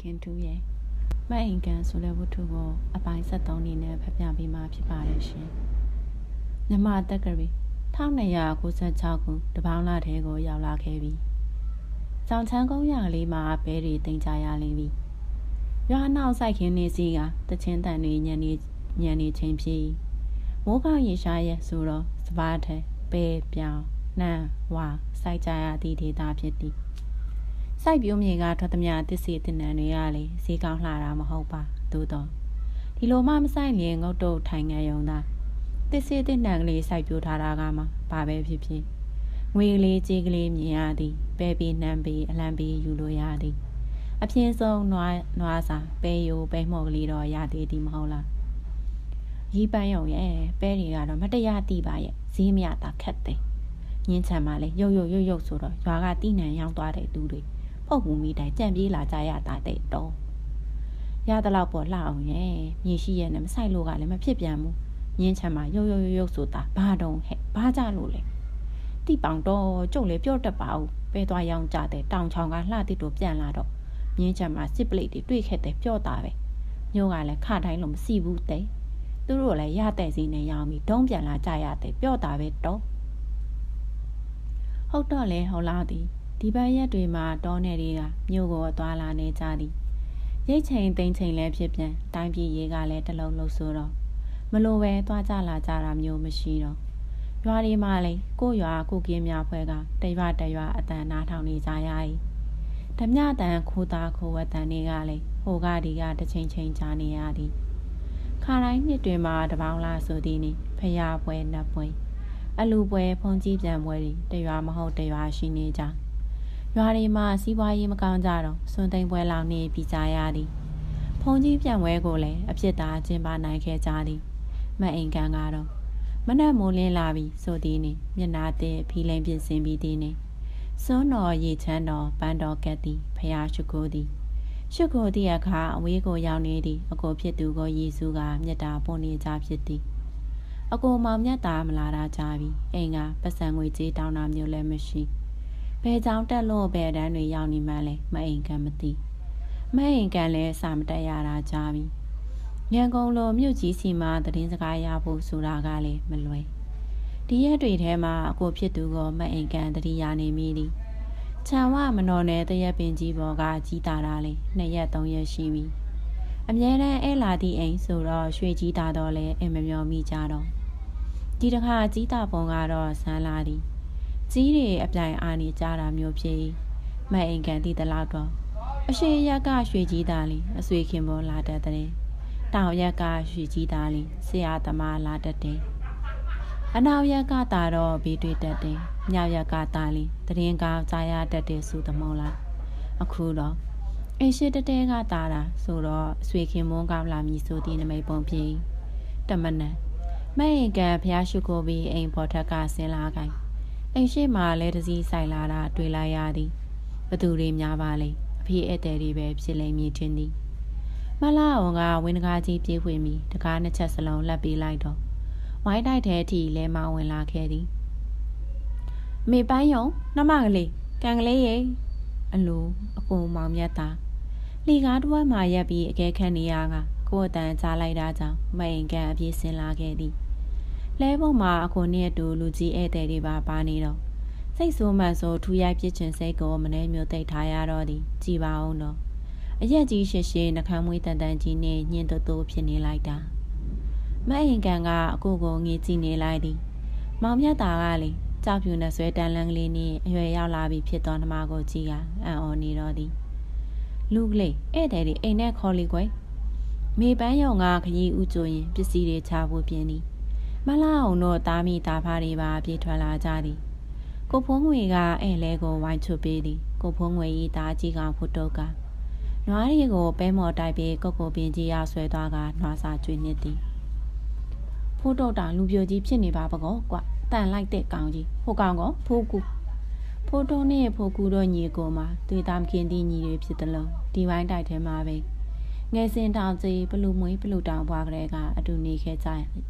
ခင်တူရဲ့မအိမ်ကန်ဆိုတဲ့ဝတ္ထုကိုအပိုင်း73အနေနဲ့ဖတ်ပြပေးမှာဖြစ်ပါတယ်ရှင်မြမတက်ကရီ1296ခုတပေါင်းလာထဲကိုရောက်လာခဲ့ပြီ။ကြောင်ချမ်းကုန်းရလေးမှာဘဲတွေတင်ကြရလိမ့်ပြီ။ရွာနောက်ဆိုင်ခင်းနေစီကတချင်းတန်တွေညံနေညံနေချင်းဖြစ်မိုးကောင်းရေရှားရဲ့ဆိုတော့စပါးထဲပဲပြောင်နှမ်းဝါစိုက်ကြရသည့်ဒေတာဖြစ်သည်။ စိုက်ပြိုးမြေကထွက်သမျှတစ္ဆေတင်နံတွေကလေဈေးကောင်းလှတာမဟုတ်ပါသို့တော့ဒီလိုမှမဆိုင်လျင်ငုတ်တုတ်ထိုင်ငံယုံသားတစ္ဆေတင်နံကလေးစိုက်ပြိုးထားတာကမှဘာပဲဖြစ်ဖြစ်ငွေကလေးကြေးကလေးမြင်ရသည်ပဲပြီးနှမ်းပြီးအလံပြီးယူလို့ရသည်အပြင်းဆုံးနွားနွားစာပဲယိုပဲမှုတ်ကလေးတော့ရသေးသည်မဟုတ်လားရီးပန်းယုံရဲ့ပဲတွေကတော့မတရားတိပါရဲ့ဈေးမြတာခက်တယ်ညင်းချမ်းမှလည်းရုပ်ရုပ်ရုပ်ရုပ်ဆိုတော့ရွာကတိနံရောင်းသွားတဲ့သူတွေ ပုတ်ကူမိတိုင်းကြံပြေးလာကြရတာတဲ့တော့ရတဲ့လောက်ပေါ်လှအောင်ရဲ့မြေရှိရဲ့နဲ့မဆိုင်လို့ကလည်းမဖြစ်ပြန်ဘူးညင်းချမ်းမှရုပ်ရုပ်ရုပ်ရုပ်ဆိုတာဘာတုံးဟဲ့ဘာကြလို့လဲတိပောင်တော့ကျုပ်လည်းပြော့တတ်ပါဘူးပဲသွားရောင်းကြတဲ့တောင်ချောင်ကလှတစ်တို့ပြန်လာတော့ညင်းချမ်းမှစစ်ပလိတ်တွေတွေ့ခဲ့တဲ့ပြော့တာပဲမျိုးကလည်းခတိုင်းလို့မစီဘူးတဲ့သူတို့လည်းရတဲ့စီနဲ့ရောင်းပြီးဒုံးပြန်လာကြရတဲ့ပြော့တာပဲတော့ဟုတ်တော့လဲဟုတ်လားသည် ဒီဘက်ရက်တွေမှာတောနယ်တွေကမြို့ကိုသွားလာနေကြသည်ရိတ်ချိန်သိမ့်ချိန်လည်းဖြစ်ပြန်တိုင်းပြည်ရေးကလည်းတလုံးလို့ဆိုတော့မလိုပဲသွားကြလာကြတာမျိုးမရှိတော့ရွာတွေမှာလေကိုရွာကိုကင်းများဖွဲကတရွာတရွာအတန်နားထောင်နေကြရ၏ဓမြတန်ခိုးသားခိုးဝတန်တွေကလေဟိုကဒီကတစ်ချိန်ချိန်ကြားနေရသည်ခါတိုင်းနှစ်တွင်မှာတပေါင်းလားဆိုသည်နိဖျားပွဲနတ်ပွဲအလူပွဲဖုန်ကြီးပြန်ပွဲတွေတရွာမဟုတ်တရွာရှိနေကြ ရွာတွေမှာစီးပွားရေးမကောင်းကြတော့စွန်သိမ့်ပွဲလောက်နေပြီးကြရသည်ဖုန်ကြီးပြန်ပွဲကိုလည်းအဖြစ်သာကျင်းပနိုင်ခဲ့ကြသည်မအိမ်ကန်ကတော့မနက်မိုးလင်းလာပြီဆိုသည်နှင့်မျက်နာတဲ့ဖီလိန်ပြင်ဆင်ပြီးသည်နှင့်စွန်းတော်ရေချမ်းတော်ပန်းတော်ကက်သည်ဖရာရှိခိုးသည်ရှိခိုးသည့်အခါအဝေးကိုရောက်နေသည်အကိုဖြစ်သူကိုယေစုကမြတ်တာပွန်နေကြဖြစ်သည်အကိုမောင်မြတ်တာမလာတာကြပြီအိမ်ကပတ်စံငွေကြေးတောင်းတာမျိုးလည်းမရှိဘ ယ်ကြောင်တက်လို့ဘယ်တန်းတွေရောက်နေမှလဲမအိမ်ကန်မသိမအိမ်ကန်လည်းစာမတက်ရတာကြပြီရန်ကုန်လိုမြို့ကြီးစီမှာသတင်းစကားရဖို့ဆိုတာကလည်းမလွယ်ဒီရက်တွေထဲမှာအကိုဖြစ်သူကမအိမ်ကန်တတိယနေမိသည်ခြံဝမတော်နဲ့တရက်ပင်ကြီးပေါ်ကကြီးတာတာလေးနှစ်ရက်သုံးရက်ရှိပြီအမြဲတမ်းအဲလာသည့်အိမ်ဆိုတော့ရွှေကြီးတာတော့လဲအမမျောမိကြတော့ဒီတစ်ခါကြီးတာပုံကတော့ဆန်းလာသည် ကြီးတွေအပြိုင်အားနေကြတာမျိုးဖြစ်မအိမ်ကန်သည့်တလောက်တော့အရှိရက်ကရွှေကြီးသားလေးအဆွေခင်ပေါ်လာတတ်တဲ့တောင်ရက်ကရွှေကြီးသားလေးဆရာသမားလာတတ်တယ်အနောက်ရက်ကတာတော့ဘေးတွေ့တတ်တယ်မြောက်ရက်ကတာလေးတရင်ကောင်းကြားရတတ်တယ်ဆိုသမောလားအခုတော့အင်းရှိတတဲကတာတာဆိုတော့ဆွေခင်မွန်းကောင်းလာမည်ဆိုတဲ့နမိတ်ပုံဖြစ်တမနန်မအိမ်ကန်ဖျားရှုကိုပြီးအိမ်ပေါ်ထက်ကဆင်းလာခိုင် အိမ်ရှိမှလဲတစည်းဆိုင်လာတာတွေ့လိုက်ရသည်ဘသူတွေများပါလဲအဖေဧည့်သည်တွေပဲဖြစ်လိမ့်မည်ထင်သည်မလာအောင်ကဝင်းတကားကြီးပြေးဝင်ပြီးတကားနှစ်ချက်စလုံးလက်ပေးလိုက်တော့ဝိုင်းတိုက်ထဲထိလဲမဝင်လာခဲ့သည်မေပန်းယုံနှမကလေးကန်ကလေးရဲ့အလိုအကုန်မောင်မြတ်တာလေကားတစ်ဝက်မှရက်ပြီးအကဲခတ်နေရကကိုယ်အတန်ကြားလိုက်တာကြောင့်မအိမ်ကန်အပြည့်စင်လာခဲ့သည် လဲပေါ်မှာအခွန်နဲ့အတူလူကြီးဧည့်သည်တွေပါပါနေတော့စိတ်ဆိုးမှန်ဆိုထူရိုက်ပြစ်ချင်စိတ်ကိုမနှဲမျိုးသိထားရတော့သည်ကြည်ပါအောင်တော့အရက်ကြီးရှည်ရှည်နှခမ်းမွေးတန်တန်ကြီးနဲ့ညင်တူတူဖြစ်နေလိုက်တာမအိမ်ကန်ကအကိုကိုငေးကြည့်နေလိုက်သည်မောင်မြတ်တာကလေကြောက်ဖြူနဲ့ဆွဲတန်လန်းကလေးနဲ့အရွယ်ရောက်လာပြီဖြစ်သောနှမကိုကြည့်ကအံ့ဩနေတော့သည်လူကလေးဧည့်သည်တွေအိမ်နဲ့ခေါ်လီကွယ်မေပန်းယုံကခရီးဥကြိုရင်ပစ္စည်းတွေချဖို့ပြင်းသည် မလာအောင်တော့တားမိတာဖားတွေပါပြေးထွက်လာကြသည်ကိုဖုံးငွေကအဲလဲကိုဝိုင်းချွတ်ပေးသည်ကိုဖုံးငွေဤတားကြီးကဖုတ်တော့ကနွားရီကိုပဲမော်တိုက်ပြီးကုတ်ကိုပင်ကြီးရဆွဲသွားကနွားစာကျွေးနှစ်သည်ဖိုးတော့တာလူပြိုကြီးဖြစ်နေပါပကောကွတန်လိုက်တဲ့ကောင်ကြီးဟိုကောင်ကဖိုးကူဖိုးတော့နဲ့ဖိုးကူတော့ညီကိုမှာတွေ့သားမခင်သည့်ညီတွေဖြစ်တယ်လို့ဒီဝိုင်းတိုက်ထဲမှာပဲ ငယ်စဉ်တောင်ကြီးဘလူမွေးဘလူတောင်ဘွားကလေးကအတူနေခဲ့ကြ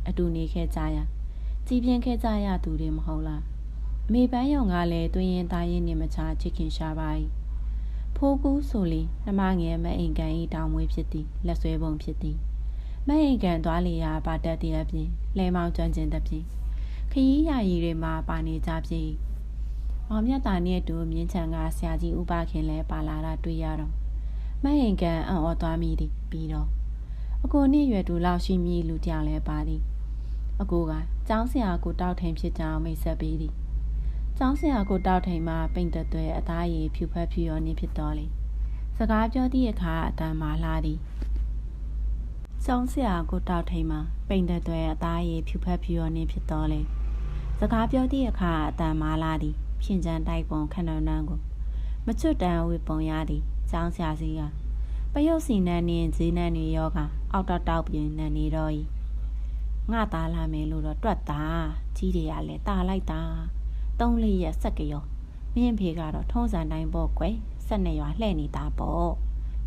အတူနေခဲ့ကြရကြည်ပြင်းခဲ့ကြရသူတွေမဟုတ်လားအမေပန်းယုံကလည်းတွင်ရင်သားရင်နေမချချစ်ခင်ရှာပါ යි ဖိုးကူးဆိုလီနှမငယ်မအိမ်ကန်ဤတောင်မွေးဖြစ်သည်လက်ဆွဲပုံဖြစ်သည်မအိမ်ကန်သွားလေရာပါတက်တဲ့အပြင်လဲမောင်ကျွမ်းကျင်သဖြင့်ခရီးရည်တွေမှာပါနေကြပြီမောင်မြတ်တာနဲ့အတူမြင်းချံကဆရာကြီးဥပခင်လဲပါလာတာတွေ့ရတော့ မအိမ်ကန်အံ့ဩသွားမိသည်ပြီးတော့အကိုနဲ့ရွယ်တူလောက်ရှိမြည်လူကြောင်လဲပါသည်အကိုကကျောင်းဆရာကိုတောက်ထိန်ဖြစ်ကြောင်းမိတ်ဆက်ပေးသည်ကျောင်းဆရာကိုတောက်ထိန်မှာပိန့်တသွဲအသားရည်ဖြူဖက်ဖြူရောနေဖြစ်တော်လေစကားပြောသည့်အခါအတန်မာလာသည်ကျောင်းဆရာကိုတောက်ထိန်မှာပိန့်တသွဲအသားရည်ဖြူဖက်ဖြူရောနေဖြစ်တော်လေစကားပြောသည့်အခါအတန်မာလာသည်ဖြင့်ချန်တိုက်ပုံခဏနန်းကိုမချွတ်တန်ဝေပုံရသည် ကျောင်းဆရာစီကပယုတ်စီနန်းနှင်းဈေးနှန်းတွေရောကအောက်တောက်တောက်ပြင်းနန်းနေတော့၏ငါသားလာမယ်လို့တော့တွက်တာကြီးတွေကလည်းตาလိုက်တာသုံးလေးရက်စက်ကရောမင်းဖေကတော့ထုံးစံတိုင်းပေါ့ကွယ်ဆက်နေရွာလှဲ့နေတာပေါ့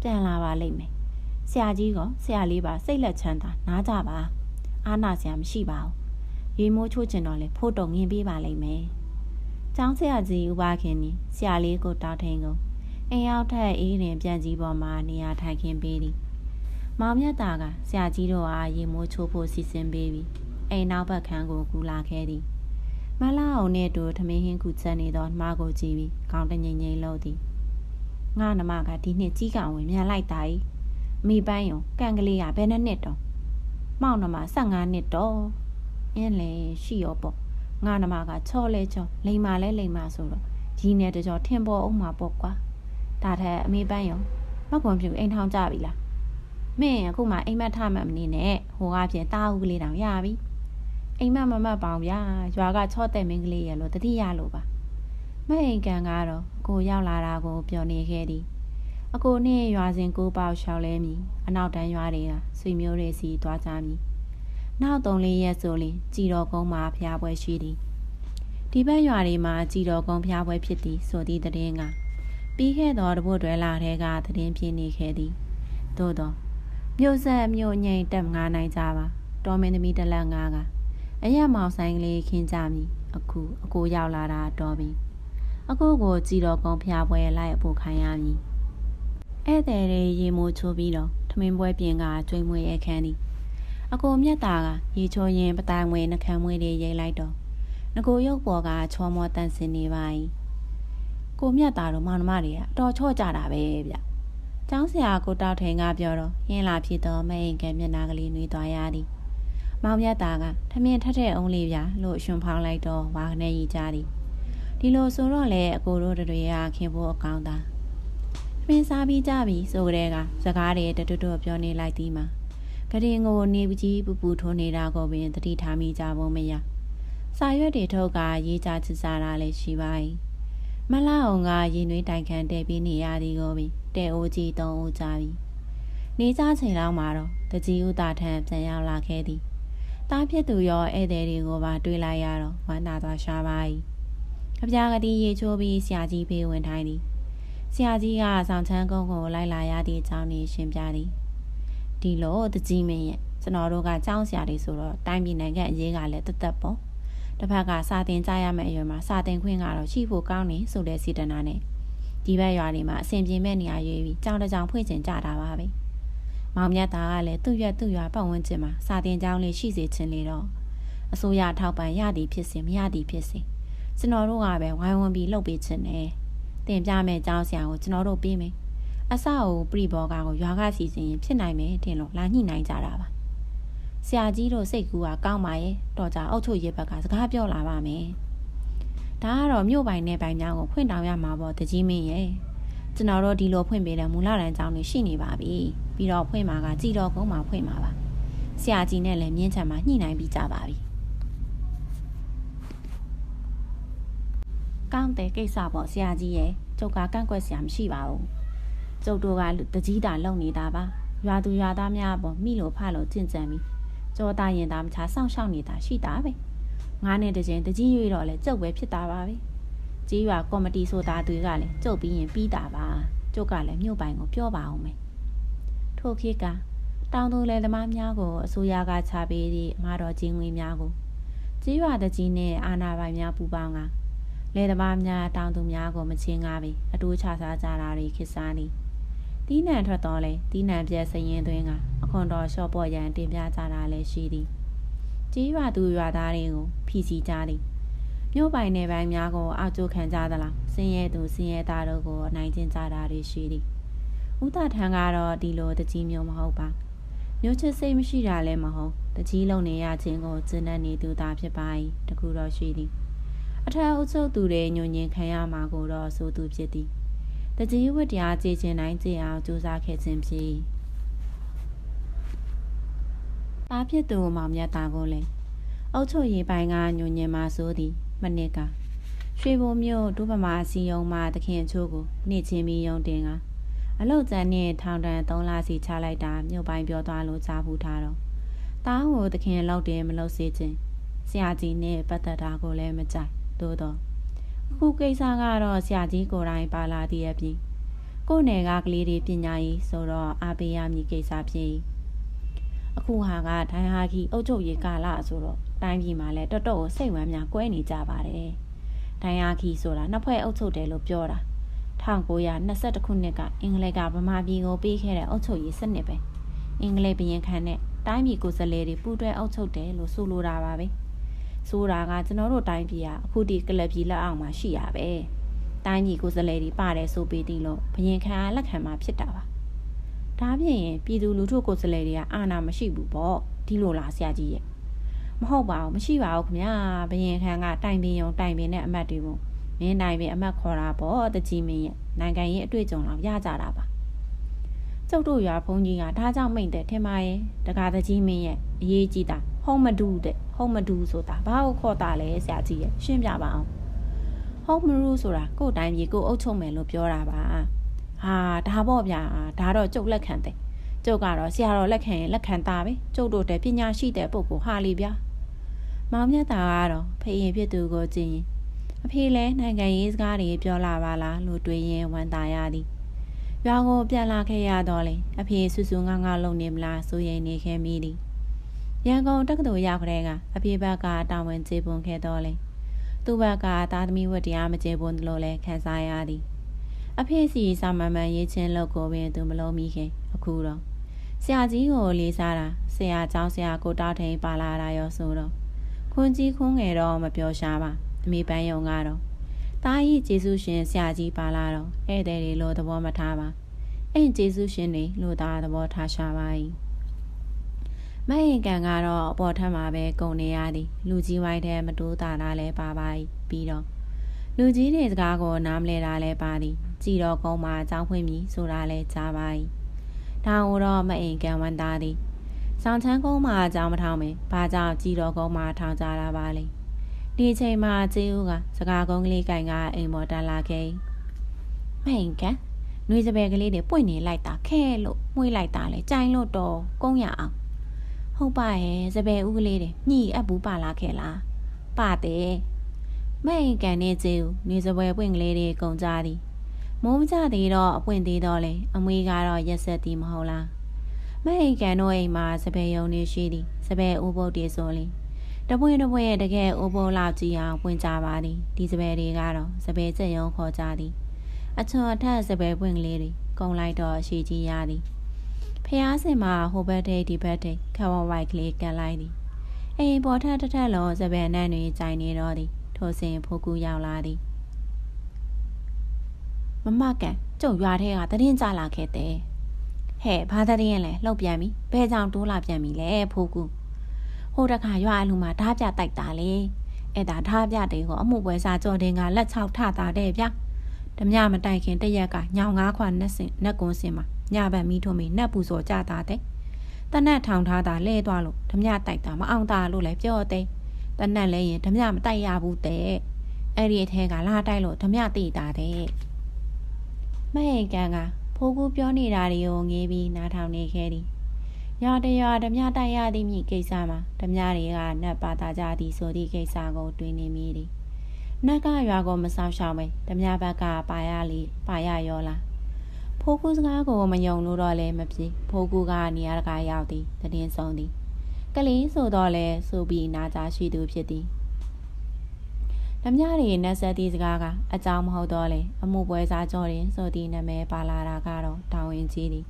ပြန်လာပါလိမ့်မယ်ဆရာကြီးကဆရာလေးပါစိတ်လက်ချမ်းသာနားကြပါအာနာဆရာမရှိပါဘူးရေမိုးချိုးချင်တော့လေဖိုးတုံငင်ပေးပါလိမ့်မယ်ကျောင်းဆရာကြီးဥပါခင်နီဆရာလေးကိုတောက်ထင်းကုန် အိမ်ရောက်ထက်အေးရင်ပြန်ကြီးပေါ်မှာနေရာထိုင်ခင်းပေးသည်မောင်မြတ်တာကဆရာကြီးတို့အားရေမိုးချိုးဖို့စီစဉ်ပေးပြီးအိမ်နောက်ဘက်ခန်းကိုကူလာခဲ့သည်မလာအောင်နဲ့တူထမင်းဟင်းကူချက်နေသောနှမကိုကြည့်ပြီးခေါင်းတငိမ့်ငိမ့်လို့သည်ငါနှမကဒီနှစ်ကြီးကဝင်မြန်လိုက်တာ၏မိပန်းယုံကန့်ကလေးကဘယ်နှစ်နှစ်တော့မောင်နှမ15နှစ်တော့အင်းလေရှိရောပေါ့ငါနှမကချောလဲချောလိမ်မာလဲလိမ်မာဆိုတော့ဒီနဲ့တကြောထင်ပေါ်အောင်မှာပေါ့ကွာ ဒါထက်အမေပန်းယုံမကွန်ပြူအိမ်ထောင်ကြပြီလားမင်းအခုမှအိမ်မက်ထမှတ်မနေနဲ့ဟိုကပြင်တားဦးကလေးတောင်ရပြီအိမ်မက်မမတ်ပေါင်ဗျာရွာကချော့တဲ့မင်းကလေးရဲ့လို့တတိယလို့ပါမအိမ်ကန်ကတော့ကိုရောက်လာတာကိုပြောနေခဲ့သည်အကိုနဲ့ရွာစဉ်ကိုပေါက်လျှောက်လဲမည်အနောက်တန်းရွာတွေကဆွေမျိုးတွေစီသွားကြမည်နောက်သုံးလေးရက်ဆိုရင်ကြည်တော်ကုန်းမှာဖျားပွဲရှိသည်ဒီဘက်ရွာတွေမှာကြည်တော်ကုန်းဖျားပွဲဖြစ်သည်ဆိုသည့်တည်င်းက ပြီးခဲ့သောတပုတ်တွဲလာတဲ့ကတည်င်းပြင်းနေခဲ့သည်သို့သောမြို့ဆက်မြို့ငိမ်တက်ငားနိုင်ကြပါတော်မင်းသမီးတလက်ငါကအရက်မောင်ဆိုင်ကလေးခင်းကြမည်အခုအကိုရောက်လာတာတော်ပြီအကိုကိုကြည်တော်ကုန်းဖျားပွဲလိုက်အဖို့ခိုင်းရမည်ဧည့်သည်တွေရေမိုးချိုးပြီးတော့ထမင်းပွဲပြင်ကကျွေးမွေးအခန်းသည်အကိုမြတ်တာကရေချိုးရင်ပတိုင်မွေနှခမ်းမွေတွေရိတ်လိုက်တော့ငကိုရုပ်ပေါ်ကချောမောတန့်စင်နေပါ၏ ကိုမြတ်တာတို့မောင်နှမတွေကအတော်ချော့ကြတာပဲဗျ။ကျောင်းဆရာကိုတောက်ထိန်ကပြောတော့ဟင်းလာဖြစ်တော့မအိမ်ကမျက်နှာကလေးနှွေးသွားရသည်။မောင်မြတ်တာကထမင်းထက်တဲ့အောင်လေးဗျာလို့ရှင်ဖောင်းလိုက်တော့ဝါကနေရီကြသည်။ဒီလိုဆိုတော့လေအကိုတို့တွေကခင်ဖို့အကောင်းသား။ထမင်းစားပြီးကြပြီဆိုကြတဲ့ကစကားတွေတတွတ်ပြောနေလိုက်သည်မှာကရင်ကိုနေပကြီးပူပူထိုးနေတာကိုပင်တတိထားမိကြဖို့မရ။စာရွက်တွေထုတ်ကရေးကြချစားတာလည်းရှိပါ၏။ မလာအောင်ကရင်နှွေးတိုင်ခံတဲပြီးနေရသည်ကိုပင်တဲအိုးကြီးသုံးအိုးကြပြီ။နေကြချိန်လောက်မှာတော့တကြီးဦးတာထံပြန်ရောက်လာခဲ့သည်။တားဖြစ်သူရောဧည့်သည်တွေကိုပါတွေ့လိုက်ရတော့ဝမ်းသာသွားရှာပါ၏။ကြပြားကတိရေချိုးပြီးဆရာကြီးဖေးဝင်ထိုင်းသည်။ဆရာကြီးကဆောင်ချမ်းကုန်းကိုလိုက်လာရသည့်အကြောင်းကိုရှင်းပြသည်။ဒီလိုတကြီးမင်းရဲ့ကျွန်တော်တို့ကကြောင်းဆရာတွေဆိုတော့တိုင်းပြည်နိုင်ငံအရေးကလည်းတသက်ပေါ့။ တစ်ဖက်ကစာတင်ကြရမယ့်အရွယ်မှာစာတင်ခွင့်ကတော့ရှိဖို့ကောင်းနေဆိုတဲ့စီတနာနဲ့ဒီဘက်ရွာတွေမှာအဆင်ပြေမဲ့နေရာရွေးပြီးကြောင်တကြောင်ဖွင့်ကျင်ကြတာပါပဲ။မောင်မြတ်သားကလည်းသူ့ရွက်သူ့ရွာပတ်ဝန်းကျင်မှာစာတင်ကြောင်းလေးရှိစေချင်လေတော့အစိုးရထောက်ပံ့ရသည်ဖြစ်စေမရသည်ဖြစ်စေကျွန်တော်တို့ကပဲဝိုင်းဝန်းပြီးလှုပ်ပေးချင်တယ်။တင်ပြမဲ့ကြောင်းဆရာကိုကျွန်တော်တို့ပေးမယ်။အစအုပ်ပြိဘောကကိုရွာကစီစဉ်ရင်ဖြစ်နိုင်မယ်တင်လို့လာညှိနှိုင်းကြတာပါ။ ဆရာကြီးတို့စိတ်ကူးကကောင်းပါရဲ့တော်ကြအုတ်ချုပ်ရဲဘက်ကစကားပြောလာပါမယ်။ဒါကတော့မြို့ပိုင်နဲ့ပိုင်များကိုဖွင့်တောင်းရမှာပေါ့တကြီးမင်းရဲ့ကျွန်တော်တို့ဒီလိုဖွင့်ပေးတဲ့မူလတန်းကျောင်းတွေရှိနေပါပြီပြီးတော့ဖွင့်မှာကကြည်တော်ကုန်းမှာဖွင့်မှာပါဆရာကြီးနဲ့လည်းမြင်းချံမှာညှိနှိုင်းပြီးကြပါပြီကောင်းတဲ့ကိစ္စပေါ့ဆရာကြီးရဲ့ကျုပ်ကကန့်ကွက်ဆရာမရှိပါဘူးကျုပ်တို့ကတကြီးတာလုံနေတာပါရွာသူရွာသားများပေါ့မိလို့ဖလို့ကျင့်ကြံပြီး ကြောသားရင်သားမချစောင့်ရှောက်နေတာရှိတာပဲငါးနဲ့တကြင်တကြီးရွေတော့လဲကျုပ်ပဲဖြစ်တာပါပဲကြီးရွာကော်မတီဆိုတာတွေကလည်းကျုပ်ပြီးရင်ပြီးတာပါကျုပ်ကလည်းမြို့ပိုင်ကိုပြောပါအောင်မယ်ထို့ခေတ်ကတောင်သူလယ်သမားများကိုအစိုးရကချပေးသည့်အမတော်ကြီးငွေများကိုကြီးရွာတကြီးနဲ့အာနာပိုင်များပူပေါင်းကလေသမားများတောင်သူများကိုမချင်းကားပြီးအတူချစားကြတာတွေခေစားနေတီး နှံထွက်တော့လေတီးနှံပြက်စရင်သွင်းကအခွန်တော်လျှော့ပေါ်ရန်တင်ပြကြတာလည်းရှိသည်ကြီးရွာသူရွာသားတွေကိုဖီစီကြသည်မြို့ပိုင်နယ်ပိုင်းများကိုအောက်ကျခံကြသလားစင်းရဲသူစင်းရဲသားတို့ကိုအနိုင်ကျင့်ကြတာတွေရှိသည်ဥဒထံကတော့ဒီလိုတကြီးမျိုးမဟုတ်ပါမျိုးချစ်စိတ်မရှိတာလည်းမဟုတ်တကြီးလုံနေရခြင်းကိုကျင့်တတ်နေသူသားဖြစ်ပါ၏တခုတော့ရှိသည်အထက်အုပ်ချုပ်သူတွေညွန်ညင်ခံရမှာကိုတော့ဆိုသူဖြစ်သည် တကြီးဝတ်တရားကြည်ခြင်းတိုင်းကြည်အောင်ကြိုးစားခဲ့ခြင်းဖြစ်သားဖြစ်သူမောင်မြတ်တာကိုလည်းအုတ်ချုပ်ရေးပိုင်းကညွန်ညင်မှာဆိုသည်မနစ်ကရွှေဘုံမြို့ဒုဗမာစီယုံမှာတခင်ချိုးကိုနေ့ချင်းပြီးယုံတင်ကအလုတ်ကျန်နဲ့ထောင်တန်3လစီချလိုက်တာမြို့ပိုင်းပြောသွားလို့ကြားဘူးထားတော့တားကိုတခင်လောက်တယ်မလို့စေခြင်းဆရာကြီးနဲ့ပတ်သက်တာကိုလည်းမကြိုက်သို့တော့ အခုကိစ္စကတော့ဆရာကြီးကိုယ်တိုင်ပါလာသည့်အပြင်ကိုယ်နယ်ကကလေးတွေပညာရေးဆိုတော့အားပေးရမည်ကိစ္စဖြစ်အခုဟာကဒိုင်ဟာခီအုတ်ချုပ်ရေးကာလဆိုတော့တိုင်းပြည်မှာလည်းတော်တော်ကိုစိတ်ဝမ်းများကွဲနေကြပါတယ်ဒိုင်ဟာခီဆိုတာနှစ်ဖွဲ့အုတ်ချုပ်တယ်လို့ပြောတာ1922ခုနှစ်ကအင်္ဂလိပ်ကဗမာပြည်ကိုပေးခဲ့တဲ့အုတ်ချုပ်ရေးစနစ်ပဲအင်္ဂလိပ်ဘရင်ခံတဲ့တိုင်းပြည်ကိုယ်စားလှယ်တွေပူးတွဲအုပ်ချုပ်တယ်လို့ဆိုလိုတာပါပဲ ဆိုတာကကျွန်တော်တို့တိုင်းပြည်ကအခုဒီကလပ်ပြည်လက်အောက်မှာရှိရပဲတိုင်းပြည်ကိုယ်စားလှယ်တွေပါတယ်ဆိုပြီးတိလို့ဘရင်ခံလက်ခံမှာဖြစ်တာပါဒါပြင်ရင်ပြည်သူလူထုကိုယ်စားလှယ်တွေကအာဏာမရှိဘူးပေါ့ဒီလိုလားဆရာကြီးရဲ့မဟုတ်ပါဘူးမရှိပါဘူးခင်ဗျာဘရင်ခံကတိုင်ပင်ယုံတိုင်ပင်တဲ့အမတ်တွေကိုမင်းတိုင်ပင်အမတ်ခေါ်တာပေါ့တကြီးမင်းရဲ့နိုင်ငံရေးအတွေ့အကြုံလောက်ရကြတာပါကျုပ်တို့ရွာဘုန်းကြီးကဒါကြောင့်မိတ်တဲ့ထင်ပါရဲ့တကားတကြီးမင်းရဲ့အရေးကြီးတာ ဟုံးမဒူးတဲ့ဟုံးမဒူးဆိုတာဘာကိုခေါ်တာလဲဆရာကြီးရဲ့ရှင်းပြပါအောင်ဟုံးမရူးဆိုတာကိုယ်တိုင်းပြည်ကိုအုပ်ချုပ်မယ်လို့ပြောတာပါဟာဒါပေါ့ဗျာဒါတော့ကျုပ်လက်ခံတယ်ကျုပ်ကတော့ဆရာတော်လက်ခံရင်လက်ခံတာပဲကျုပ်တို့တဲ့ပညာရှိတဲ့ပုဂ္ဂိုလ်ဟာလီဗျာမောင်မြတ်တာကတော့ဖေရင်ဖြစ်သူကိုကြည့်ရင်အဖေလဲနိုင်ငံရေးစကားတွေပြောလာပါလားလို့တွေးရင်ဝမ်းသာရသည်ရွာကိုပြန်လာခဲ့ရတော့လေအဖေဆူဆူငါငါလုံနေမလားစိုးရိမ်နေခဲ့မိသည် ရန်ကုန်တက္ကသိုလ်ရောက်ကြတဲ့အပြေဘက်ကတာဝန်ကျေပွန်ခဲ့တော့လေသူ့ဘက်ကသားသမီးဝတ်တရားမကျေပွန်သလိုလဲခံစားရသည်အဖေစီစာမမှန်ရေးချင်းလောက်ကိုပင်သူမလုံးမိခင်အခုတော့ဆရာကြီးကိုလေးစားတာဆရာကျောင်းဆရာကိုတောက်ထိန်ပါလာတာရောဆိုတော့ခွန်ကြီးခွန်ငယ်တော့မပြောရှာပါအမေပန်းယုံကတော့တားရီကျေးဇူးရှင်ဆရာကြီးပါလာတော့ဧည့်သည်တွေလို့သဘောမထားပါအဲ့ကျေးဇူးရှင်တွေလို့သားသဘောထားရှာပါ၏ မဟင်ကန်ကတော့အပေါ်ထပ်မှာပဲကုန်နေရသည်လူကြီးဝိုင်းထဲမတိုးတာလားလဲပါပါပြီးတော့လူကြီးတွေစကားကိုနားမလဲတာလဲပါသည် ကြည်တော်ကုန်းမှာအကြောင်းဖွင့်ပြီးဆိုတာလဲကြားပါ၏ဒါကိုတော့မအိမ်ကန်ဝန်သားသည်ဆောင်ချမ်းကုန်းမှာအကြောင်းမထောင်မင်းဘာကြောင့်ကြည်တော်ကုန်းမှာထောင်ကြတာပါလဲဒီချိန်မှာကျေးဦးကစကားကုန်းကလေးကင်ကအိမ်ပေါ်တက်လာခဲ့မအိမ်ကန်နှွေးစပယ်ကလေးတွေပွင့်နေလိုက်တာခဲလို့မှုေးလိုက်တာလေကြိုင်လို့တော့ကုန်းရအောင် ဟုတ်ပါရဲ့စပယ်ဦးကလေးတွေညှိအပ်ဘူးပါလာခဲ့လားပါတယ်မိန်ကန်နေကျေဦးနေစပွဲပွင့်ကလေးတွေကုန်ကြသည်မိုးမကြသေးတော့အပွင့်သေးတော့လေအမွေကတော့ရက်ဆက်သည်မဟုတ်လားမိန်ကန်တို့အိမ်မှာစပယ်ယုံနေရှိသည်စပယ်ဦးပုတ်တွေဆိုလင်တပွင့်တပွင့်တကယ်ဦးပုတ်လောက်ကြည့်အောင်ပွင့်ကြပါသည်ဒီစပယ်တွေကတော့စပယ်စက်ယုံခေါ်ကြသည်အချွန်အထက်စပယ်ပွင့်ကလေးတွေကုန်လိုက်တော့ရှိကြီးရသည် ဖះစင်မှာဟိုဘက်တိတ်ဒီဘက်တိတ်ခဝဝိုက်ကလေးကန်လိုက်သည်အိမ်ပေါ်ထက်ထထလုံးစပယ်နန်းတွေကြိုင်နေတော့သည်ထိုစဉ်ဖိုးကူရောက်လာသည်မမကန်ကျုပ်ရွာထဲကတရင်ကြလာခဲ့တဲ့ဟဲ့ဘာတရင်လဲလှုပ်ပြန်ပြီဘဲကြောင်တိုးလာပြန်ပြီလဲဖိုးကူဟိုတခါရွာအလူမှာဓားပြတိုက်တာလေအဲ့ဒါဓားပြတဲ့ကိုအမှုပွဲစားကြော်တင်ကလက်ချောက်ထတာတဲ့ဗျာဓမြမတိုင်ခင်တရက်ကညောင်ငါးခွာနှက်စင်နှက်ကွန်းစင်မှာ ညဘက်မီးထုံးပြီးနှက်ပူစော်ကြတာတဲ့တနက်ထောင်ထားတာလဲသွားလို့ဓမြတိုက်တာမအောင်တာလို့လည်းပြောတဲ့တနက်လဲရင်ဓမြမတိုက်ရဘူးတဲ့အဲ့ဒီအထဲကလာတိုက်လို့ဓမြတိတာတဲ့မဟိန်ကန်ကဖိုးကူပြောနေတာတွေကိုငေးပြီးနားထောင်နေခဲ့သည်ရွာတရွာဓမြတိုက်ရသည့်မြကိစ္စမှာဓမြတွေကနတ်ပါတာကြသည်ဆိုသည့်ကိစ္စကိုတွင်နေမိသည်နတ်ကရွာကိုမဆောင်ရှောင်ပဲဓမြဘက်ကပါရလီပါရရောလား ဖိုးကူစကားကိုမယုံလို့တော့လည်းမဖြစ်ဖိုးကူကနေရာတကာရောက်သည်တည်င်းဆုံးသည်ကလေးဆိုတော့လဲဆိုပြီးနာကြရှိသူဖြစ်သည်ဓမြတွေနတ်ဆက်သည့်စကားကအကြောင်းမဟုတ်တော့လေအမှုပွဲစားကြောတင်ဆိုသည့်နာမည်ပါလာတာကတော့တောင်းဝင်ကြီးသည်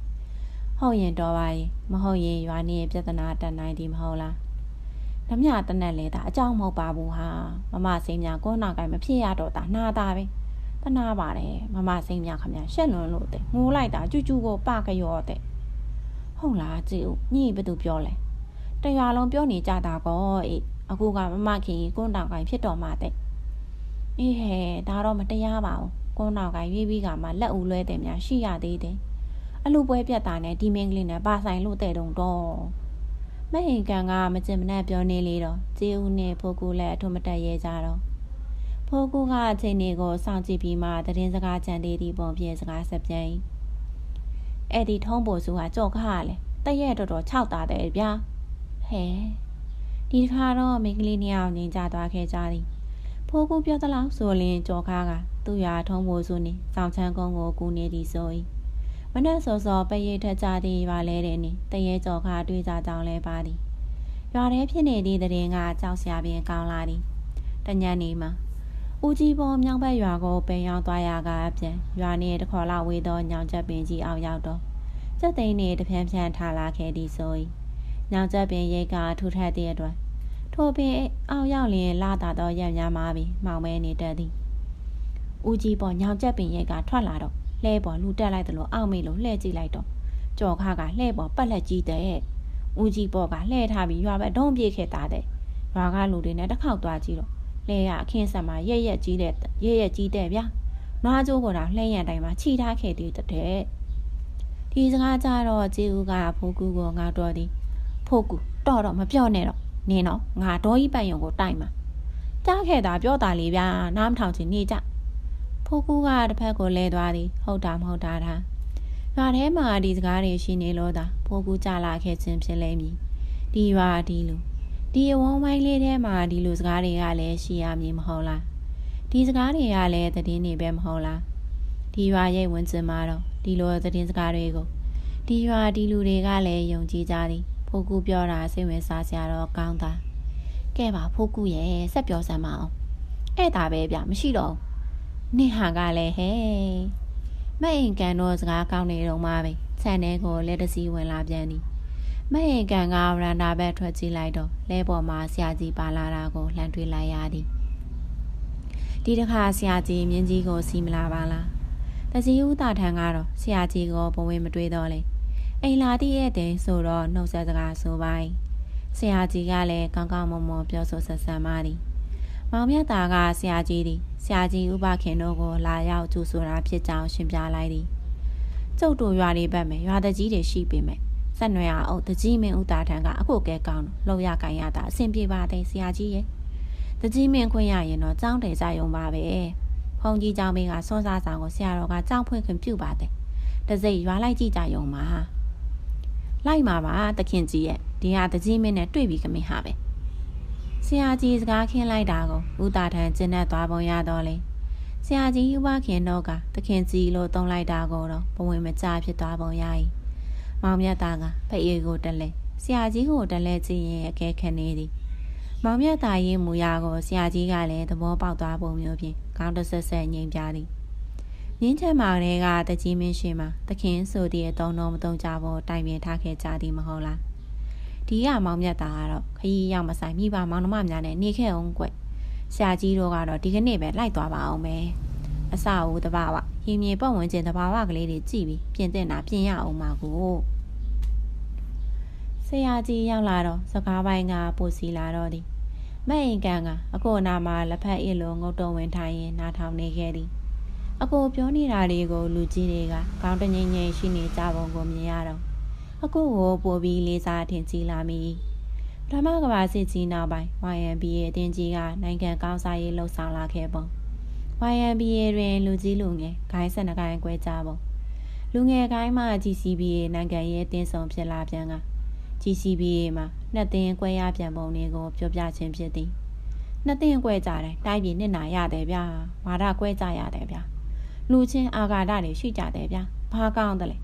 ဟုတ်ရင်တော့ပါရင်မဟုတ်ရင်ရွာနေပြဿနာတက်နိုင်သည်မဟုတ်လားဓမြတနက်လေတာအကြောင်းမဟုတ်ပါဘူးဟာမမစိမ့်မြကိုနောက်ကမဖြစ်ရတော့တာနာတာပဲ တနာပါတယ်မမစိမ့်မြခမရှက်လွန်လို့တဲ့ငိုလိုက်တာကျူးကျူးကိုပကရောတဲ့ဟုတ်လားကြည့်ဦးညိဘသူပြောလဲတရွာလုံးပြောနေကြတာကောအေးအခုကမမခင်ကိုနောက်ကဖြစ်တော့မှတဲ့အေးဟဲ့ဒါတော့မတရားပါဘူးကိုနောက်ကရွေးပြီးကမှလက်ဦးလွဲတယ်များရှိရသေးတယ်အလူပွဲပြတ်တာနဲ့ဒီမင်းကလေးနဲ့ပါဆိုင်လို့တဲ့တုံတော့မဟင်ကန်ကမကျင်မနဲ့ပြောနေလေတော့ကျေးဦးနဲ့ဖိုးကူလည်းအထုမတက်ရဲကြတော့ ဖိုးကူကအချိန်တွေကိုစောင့်ကြည့်ပြီးမှသတင်းစကားကြံသေးသည့်ပုံပြစကားဆက်ပြန်အဲ့ဒီထုံးပေါ်စုကကြော့ခါလေတရက်တော်တော်ခြောက်တာတယ်ဗျာဟဲဒီတစ်ခါတော့မိန်းကလေးနှစ်ယောက်ငိန်ကြသွားခဲ့ကြသည်ဖိုးကူပြောသလောက်ဆိုလင်ကြော်ခါကသူ့ရာထုံးပေါ်စုနေစောင့်ချမ်းကုန်းကိုကူနေသည်ဆို၏မနှက်စောစောပရိတ်ထက်ကြသည်ပါလဲတဲ့နေတရေကြော်ခါတွေးကြကြောင်းလဲပါသည်ရွာထဲဖြစ်နေသည့်တရင်ကကြောက်စရာပြင်ကောင်းလာသည်တညနေမှာ ဦးကြီးပေါ်မြောင်ဘက်ရွာကိုပင်ရောက်သွားရကအပြန်ရွာနေတခေါ်လောက်ဝေးသောညောင်ချက်ပင်ကြီးအောင်ရောက်တော့စက်သိန်းနေတဖြန်းဖြန်းထားလာခဲ့သည်ဆို၏ညောင်ချက်ပင်ရိတ်ကထူထပ်သည့်အတွက်ထိုပင်အောင်ရောက်လျင်လာတာတော့ရက်များမှာပြီမောင်မဲနေတတ်သည်ဦးကြီးပေါ်ညောင်ချက်ပင်ရိတ်ကထွက်လာတော့လှဲပေါ်လူတက်လိုက်တယ်လို့အောက်မေးလို့လှဲကြည့်လိုက်တော့ကြော်ခါကလှဲပေါ်ပတ်လက်ကြီးတဲ့ဦးကြီးပေါ်ကလှဲထားပြီးရွာဘက်ဒုံးပြေးခဲ့တာတဲ့ရွာကလူတွေနဲ့တစ်ခေါက်သွားကြည့်တော့ လှဲရအခင်းဆက်မှာရက်ရက်ကြီးတဲ့ရက်ရက်ကြီးတဲ့ဗျာနွားကျိုးပေါ်တာလှဲရန်တိုင်းမှာခြိထားခဲ့သေးတဲ့ဒီစကားကြတော့ကျေဦးကဖိုးကူကိုငါတော်သည်ဖိုးကူတော့တော့မပြောနဲ့တော့နင်းတော့ငါဒေါ်ကြီးပိုင်ယုံကိုတိုက်မှာကြားခဲ့တာပြောတာလေးဗျာနားမထောင်ချင်နေကြဖိုးကူကတစ်ဖက်ကိုလဲသွားသည်ဟုတ်တာမဟုတ်တာထားရွာထဲမှာဒီစကားတွေရှိနေလို့သာဖိုးကူကြလာခဲ့ခြင်းဖြစ်လိမ့်မည်ဒီရွာဒီလူ ဒီအဝန်းဝိုင်းလေးထဲမှာဒီလိုစကားတွေကလည်းရှိရမည်မဟုတ်လားဒီစကားတွေကလည်းသတင်းတွေပဲမဟုတ်လားဒီရွာရဲ့ဝင်ကျင်မှာတော့ဒီလိုသတင်းစကားတွေကိုဒီရွာဒီလူတွေကလည်းယုံကြည်ကြသည်ဖိုးကူပြောတာစိတ်ဝင်စားစရာတော့ကောင်းတာကဲပါဖိုးကူရဲ့ဆက်ပြောစမ်းမအောင်အဲ့ဒါပဲဗျမရှိတော့နင့်ဟာကလည်းဟဲ့မအိမ်ကန်တော့စကားကောင်းနေတော့မှပဲဆန်ထဲကိုလက်တစီဝင်လာပြန်သည် မအိမ်ကန်ကရန်တာဘက်ထွက်ကြည့်လိုက်တော့လဲပေါ်မှာဆရာကြီးပါလာတာကိုလှမ်းတွေ့လိုက်ရသည်ဒီတစ်ခါဆရာကြီးမြင်းကြီးကိုစီးမလာပါလားတကြီးဦးတာထန်ကတော့ဆရာကြီးကိုဘဝင်မတွေးတော့လေအိမ်လာတည့်ရဲ့တဲ့ဆိုတော့နှုတ်ဆက်စကားဆိုပိုင်းဆရာကြီးကလည်းကောင်းကောင်းမွန်မွန်ပြောဆိုဆက်ဆံပါသည်မောင်မြတ်သားကဆရာကြီးသည်ဆရာကြီးဥပခင်တို့ကိုလာရောက်ကြိုဆိုတာဖြစ်ကြောင်းရှင်းပြလိုက်သည်ကျုပ်တို့ရွာလေးဘက်မှာရွာတကြီးတွေရှိပေမဲ့ ဆက်နွယ်အောင်တကြီးမင်းဦးတာထံကအခုကဲကောင်းလှုပ်ရကင်ရတာအဆင်ပြေပါတယ်ဆရာကြီးရဲ့တကြီးမင်းခွင့်ရရင်တော့ကြောင်းတယ်ကြရုံပါပဲဖုန်ကြီးကြောင်းမင်းကစွန်းစားဆောင်ကိုဆရာတော်ကကြောင်းဖွင့်ခွင့်ပြုပါတယ်တစိ့ရွာလိုက်ကြည့်ကြရုံပါလိုက်ပါပါတခင်ကြီးရဲ့ဒီဟာတကြီးမင်းနဲ့တွေ့ပြီးခမင်းဟာပဲဆရာကြီးစကားခင်းလိုက်တာကိုဦးတာထံကျဉ်တ်သွားပုံရတော့လေဆရာကြီးဥပခင်တော့ကတခင်ကြီးလို့တုံးလိုက်တာကိုတော့ဘဝင်မကြဖြစ်သွားပုံရ၏ မောင်မြတ်သားကဖိအေးကိုတက်လဲဆရာကြီးကိုတက်လဲကြည့်ရင်အကဲခက်နေသည်မောင်မြတ်သားရင်မူရကိုဆရာကြီးကလည်းသဘောပေါက်သွားပုံမျိုးဖြင့်ခေါင်းတဆက်ဆက်ငိမ်ပြသည်မြင်းချမ်းမာကလေးကတကြီးမင်းရှင်မှာသခင်ဆိုသည့်အတုံးတော်မတုံကြဖို့တိုင်ပင်ထားခဲ့ကြသည်မဟုတ်လားဒီကမောင်မြတ်သားကတော့ခရီးရောက်မဆိုင်မိဘမောင်နှမများနဲ့နေခဲ့အောင်ကွဆရာကြီးတို့ကတော့ဒီကနေ့ပဲလိုက်သွားပါအောင်မယ်အစအဦးတဘာဝဟင်းမြေပတ်ဝန်းကျင်တဘာဝကလေးတွေကြည့်ပြီးပြင်တဲ့နာပြင်ရအောင်ပါကိုဆ ရာကြီးရောက်လာတော့စကားပိုင်းကပိုစီလာတော့သည်မဲ့အိမ်ကန်ကအကိုနာမှာလက်ဖက်အစ်လိုငုတ်တုံဝင်ထိုင်ရင်နားထောင်နေခဲ့သည်အကိုပြောနေတာတွေကိုလူကြီးတွေကကောင်းတငိမ့်ငိမ့်ရှိနေကြပုံကိုမြင်ရတော့အကိုကိုပို့ပြီးလေးစားထင်ကြီးလာမိပထမကဘာစစ်ကြီးနောက်ပိုင်း YMBA အတင်းကြီးကနိုင်ငံကောင်းစားရေးလှုပ်ဆောင်လာခဲ့ပုံ YMBA တွင် လူကြီးလူငယ်ဂိုင်းဆက်နှကိုင်းကွဲကြပုံလူငယ်ဂိုင်းမှ GCBA နိုင်ငံရေးအသင်းဆောင်ဖြစ်လာပြန်က GCBA မှာနှစ်သိန်းကွဲရပြန်ပုံတွေကိုပြောပြခြင်းဖြစ်သည်နှစ်သိန်းကွဲကြတယ်တိုက်ပြည်နှစ်နာရတယ်ဗျာမာရကွဲကြရတယ်ဗျာလူချင်းအာဃာတတွေရှိကြတယ်ဗျာဘာကောင်းတယ်လဲ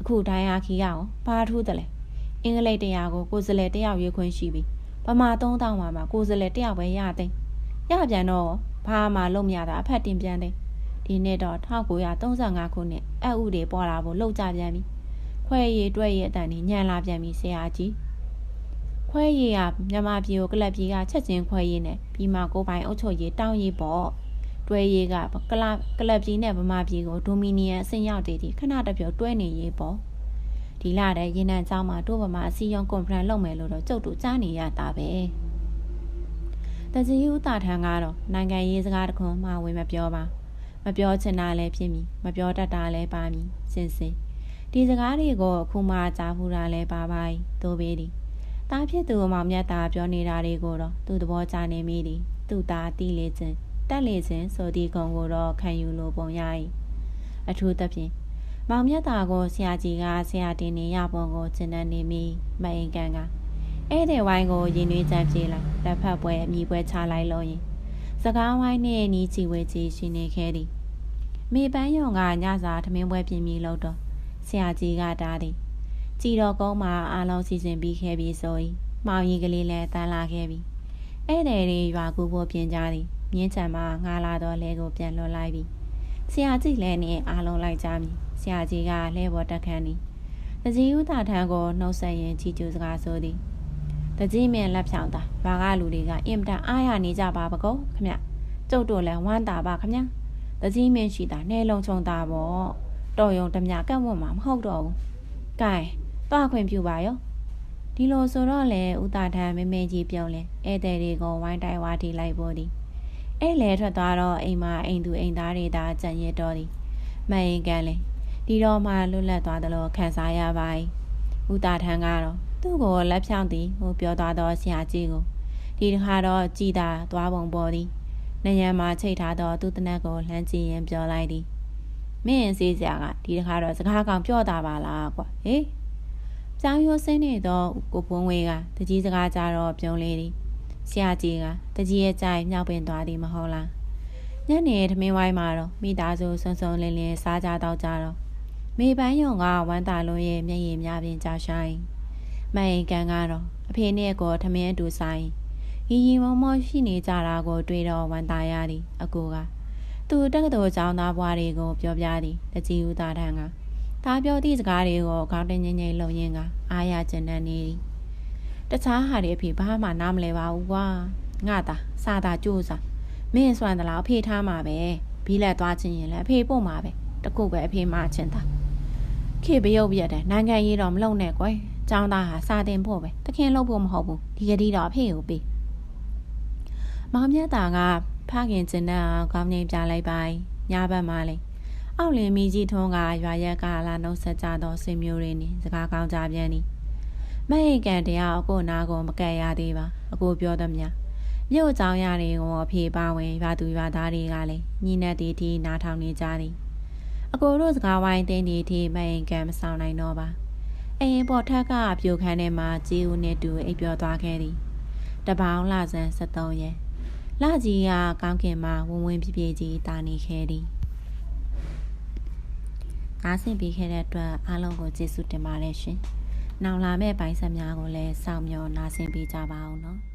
အခုဒိုင်းအားခီရအောင်ဘာထူးတယ်လဲအင်္ဂလိပ်တရားကိုကိုယ်စလဲတယောက်ရွေးခွင့်ရှိပြီပမာ3000မှာမှာကိုယ်စလဲတယောက်ပဲရသိရပြန်တော့ဘာမှလုပ်မရတာအဖက်တင်ပြန်တယ်ဒီနှစ်တော့1935ခုနှစ်အပ်ဥတွေပေါ်လာဖို့လှုပ်ကြပြန်ပြီ ခွဲရည်တွဲရည်အတန်နဲ့ညံလာပြန်ပြီဆရာကြီးခွဲရည်ကမြန်မာပြည်ကိုကလပ်ပြည်ကချက်ချင်းခွဲရည်နဲ့ပြီးမှကိုပိုင်အုပ်ချုပ်ရေးတောင်းရည်ပေါ့တွဲရည်ကကလပ်ကလပ်ပြည်နဲ့ဗမာပြည်ကိုဒိုမီနီယံအဆင့်ရောက်တည်တည်ခဏတပြောတွဲနေရည်ပေါ့ဒီလာတဲ့ရင်းနှံကျောင်းမှာတို့ဗမာအစည်းအရုံးကွန်ဖရင့်လုပ်မယ်လို့တော့ကြုတ်တူကြားနေရတာပဲတကြည်ဦးတာထန်ကတော့နိုင်ငံရေးစကားတခွန်းမှဝင်မပြောပါမပြောချင်တာလည်းဖြစ်မည်မပြောတတ်တာလည်းပါမည်စင်စင် ဒီစကားတွေကိုအခုမှကြားဖူးတာလည်းပါပါ၏သို့ပေသည်တားဖြစ်သူအမောင်မြတ်တာပြောနေတာတွေကိုတော့သူသဘောကျနေမိသည်သူသားတီးလေခြင်းတက်လေခြင်းဆိုသည့်ဂုံကိုတော့ခံယူလိုပုံရ၏အထူးသဖြင့်မောင်မြတ်တာကိုဆရာကြီးကဆရာတင်နေရပုံကိုကျင့်တတ်နေမိမအိမ်ကန်ကဧည့်သည်ဝိုင်းကိုရင်နှွေးကြံပြေးလိုက်လက်ဖက်ပွဲအမိပွဲချလိုက်လို့ရင်စကားဝိုင်းနှင့်နီးချီဝဲချီရှင်နေခဲ့သည်မေပန်းယုံကညစာထမင်းပွဲပြင်ပြီးလို့တော့ ဆရာကြီးကတားသည်ကြည်တော်ကုန်းမှာအားလုံးစီစဉ်ပြီးခဲ့ပြီးဆို၏မောင်ကြီးကလေးလည်းတန်းလာခဲ့ပြီဧည့်သည်တွေရွာကူဖို့ပြင်ကြသည်မြင်းချံမှာငားလာတော့လဲကိုပြန်လွှတ်လိုက်ပြီဆရာကြီးလည်းနဲ့အားလုံးလိုက်ကြမည်ဆရာကြီးကလဲပေါ်တက်ခန်းသည်တကြီးဦးတာထန်းကိုနှုတ်ဆက်ရင်ချီကျူစကားဆိုသည်တကြီးမင်းလက်ဖြောင်းတာရွာကလူတွေကအင်မတန်အားရနေကြပါပကောခမကျုပ်တို့လည်းဝမ်းတာပါခမတကြီးမင်းရှိတာနဲလုံးချုံတာပေါ့ တော်ယုံတမြကန့်ဝတ်မှာမဟုတ်တော့ဘူးကဲသွားခွင့်ပြုပါရောဒီလိုဆိုတော့လေဥတာထန်မမေကြီးပြုံးလဲဧည့်သည်တွေကိုဝိုင်းတိုင်ဝါထိလိုက်ပေါ်သည်အဲ့လေထွက်သွားတော့အိမ်မှာအိမ်သူအိမ်သားတွေသာကြံရတော့သည်မအိမ်ကန်လေဒီတော့မှလွတ်လပ်သွားသလိုခံစားရပါ၏ဥတာထန်ကတော့သူ့ကိုလက်ဖြောင်းသည်ဟိုပြောသွားတော့ဆရာကြီးကိုဒီတစ်ခါတော့ကြည်သာသွားပုံပေါ်သည်နယံမှာချိတ်ထားတော့သူ့တနက်ကိုလှမ်းကြည့်ရင်ပြောလိုက်သည် မင်းစေးစရာကဒီတစ်ခါတော့စကားကောင်ပြောတာပါလားကွာဟေးကြောင်ရိုးစင်းနေတော့ကိုပွန်းဝေးကတကြီးစကားကြတော့ပြုံးလေသည်ဆရာကြီးကတကြီးရဲ့ကြိုင်မြောက်ပင်သွားသည်မဟုတ်လားညနေထမင်းဝိုင်းမှာတော့မိသားစုစုံစုံလင်းလင်းစားကြတော့ကြတော့မေပန်းယုံကဝမ်းတာလုံးရဲ့မျက်ရည်များပင်ကြာဆိုင်မအိမ်ကန်ကတော့အဖေနဲ့ကိုထမင်းအတူဆိုင်ရီရီမောမောရှိနေကြတာကို တွေ့တော့ဝမ်းသာရသည်အကူက သူတက္ကသိုလ်ကျောင်းသားဘွားတွေကိုပြောပြသည်တကြီးဦးသားထန်းကဒါပြောသည့်စကားတွေကိုခေါင်းတင်းငိမ့်ငိမ့်လုံရင်းကအားရကျဉ်တန်းနေသည်တခြားဟာတွေအဖေဘာမှနားမလဲပါဘူးကွာငါသာစာသာကြိုးစားမင်းစွမ်းသလားအဖေထားမှာပဲဘီးလက်သွားချင်းရင်လည်းအဖေပို့မှာပဲတခုပဲအဖေမှချင်းသာခေပရုပ်ပြတ်တယ်နိုင်ငံရေးတော့မလုံနဲ့ကွယ်ကျောင်းသားဟာစာတင်ဖို့ပဲတခင်လုပ်ဖို့မဟုတ်ဘူးဒီကတိတော့အဖေကိုပေးမောင်မြတ်တာက ဖခင်ကျင်တဲ့အောင်ကောင်းငိမ့်ပြလိုက်ပါညဘက်မှလေအောက်လင်မိကြီးထွန်းကရွာရက်ကလာနှုတ်ဆက်ကြသောဆွေမျိုးတွေနေစကားကောင်းကြပြန်သည်မဟိကန်တရားအကိုနာကိုမကက်ရသေးပါအကိုပြောသည်များမြို့အကြောင်းရတွေကိုအဖေပါဝင်ရွာသူရွာသားတွေကလည်းညီနဲ့တီတီနားထောင်နေကြသည်အကိုတို့စကားဝိုင်းတင်းတီတီမဟိကန်မဆောင်နိုင်တော့ပါအရင်ပေါ်ထက်ကပြိုခန်းထဲမှာជីဦးနဲ့တူအိပ်ပျော်သွားခဲ့သည်တပေါင်းလဆန်း73ရက် လကြီးကကောင်းကင်မှာဝုံဝင်းပြပြကြီးတာနေခဲ့သည်အားဆင်ပေးခဲ့တဲ့အတွက်အားလုံးကိုကျေးဇူးတင်ပါတယ်ရှင်။နောက်လာမယ့်ပိုင်းဆက်များကိုလည်းစောင့်မျှော်နားဆင်ပေးကြပါအောင်နော်။